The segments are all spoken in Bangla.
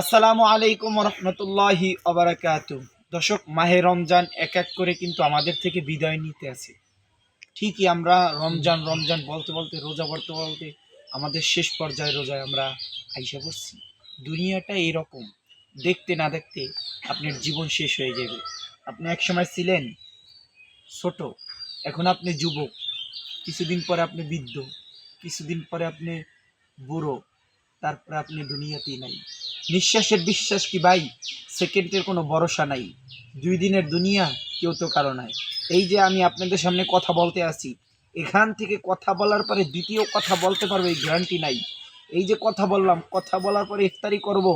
আসসালামু আলাইকুম রহমতুল্লাহি অবরাকাত দর্শক, মাহে রমজান এক এক করে কিন্তু আমাদের থেকে বিদায় নিতে আছে। ঠিকই আমরা রমজান রমজান বলতে বলতে, রোজা বলতে বলতে, আমাদের শেষ পর্যায়ে রোজায় আমরা আইসা করছি দুনিয়াটা এইরকম দেখতে না দেখতে আপনার জীবন শেষ হয়ে যাবে। আপনি একসময় ছিলেন ছোট, এখন আপনি যুবক। কিছুদিন পরে আপনি বৃদ্ধ, কিছুদিন পরে আপনি বুড়ো, তারপরে আপনি দুনিয়াতেই নাই। নিঃশ্বাসের বিশ্বাস কি ভাই? সেকেন্ডের কোনো ভরসা নাই। দুই দিনের দুনিয়া, কেউ তো কারও নাই। এই যে আমি আপনাদের সামনে কথা বলতে আসি, এখান থেকে কথা বলার পরে দ্বিতীয় কথা বলতে পারব, এই গ্যারান্টি নাই। এই যে কথা বললাম, কথা বলার পরে ইফতারি করব,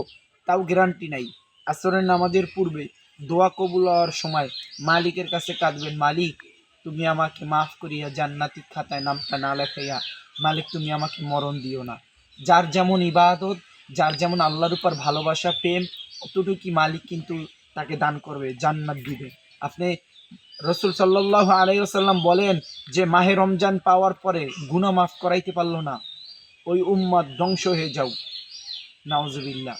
তাও গ্যারান্টি নাই। আসরের নামাজের পূর্বে দোয়া কবুল হওয়ার সময় মালিকের কাছে কাঁদবেন, মালিক, তুমি আমাকে মাফ করিয়া জান্নাতির খাতায় নামটা না লেখাইয়া, মালিক, তুমি আমাকে মরণ দিও না। যার যেমন ইবাদত যার যেমন আল্লাহর উপর ভালোবাসা, প্রেম, অতটুকু মালিক কিন্তু তাকে দান করবে, জান্নাত দিবে। আপনি রসুল সাল্লাহ আলাইসাল্লাম বলেন যে, মাহে রমজান পাওয়ার পরে গুনাহ মাফ করাইতে পারল না। ওই উম্মাদ ধ্বংস হয়ে যাও। নাওজবিল্লা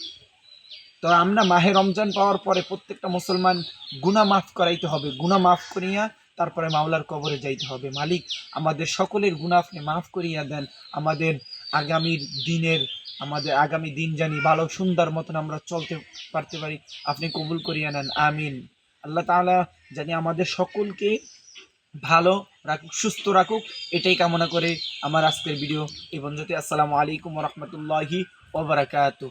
তো আমরা মাহে রমজান পাওয়ার পরে প্রত্যেকটা মুসলমান গুনাহ মাফ করাইতে হবে। গুনাহ মাফ করিয়া তারপরে মাওলার কবরে যাইতে হবে। মালিক, আমাদের সকলের গুনাহ আপনি মাফ করিয়া দেন। আমাদের আগামীর দিনের আমাদের আগামী দিন জানি ভালো, সুন্দর মতন আমরা চলতে পারতে পারি। আপনি কবুল করিয়ে নেন, আমিন। আল্লাহ তাআলা জানি আমাদের সকলকে ভালো রাখুক, সুস্থ রাখুক, এটাই কামনা করে আমার আজকের ভিডিও এবং পর্যন্ত আসসালামু আলাইকুম রহমতুল্লাহি ওবরাকাতু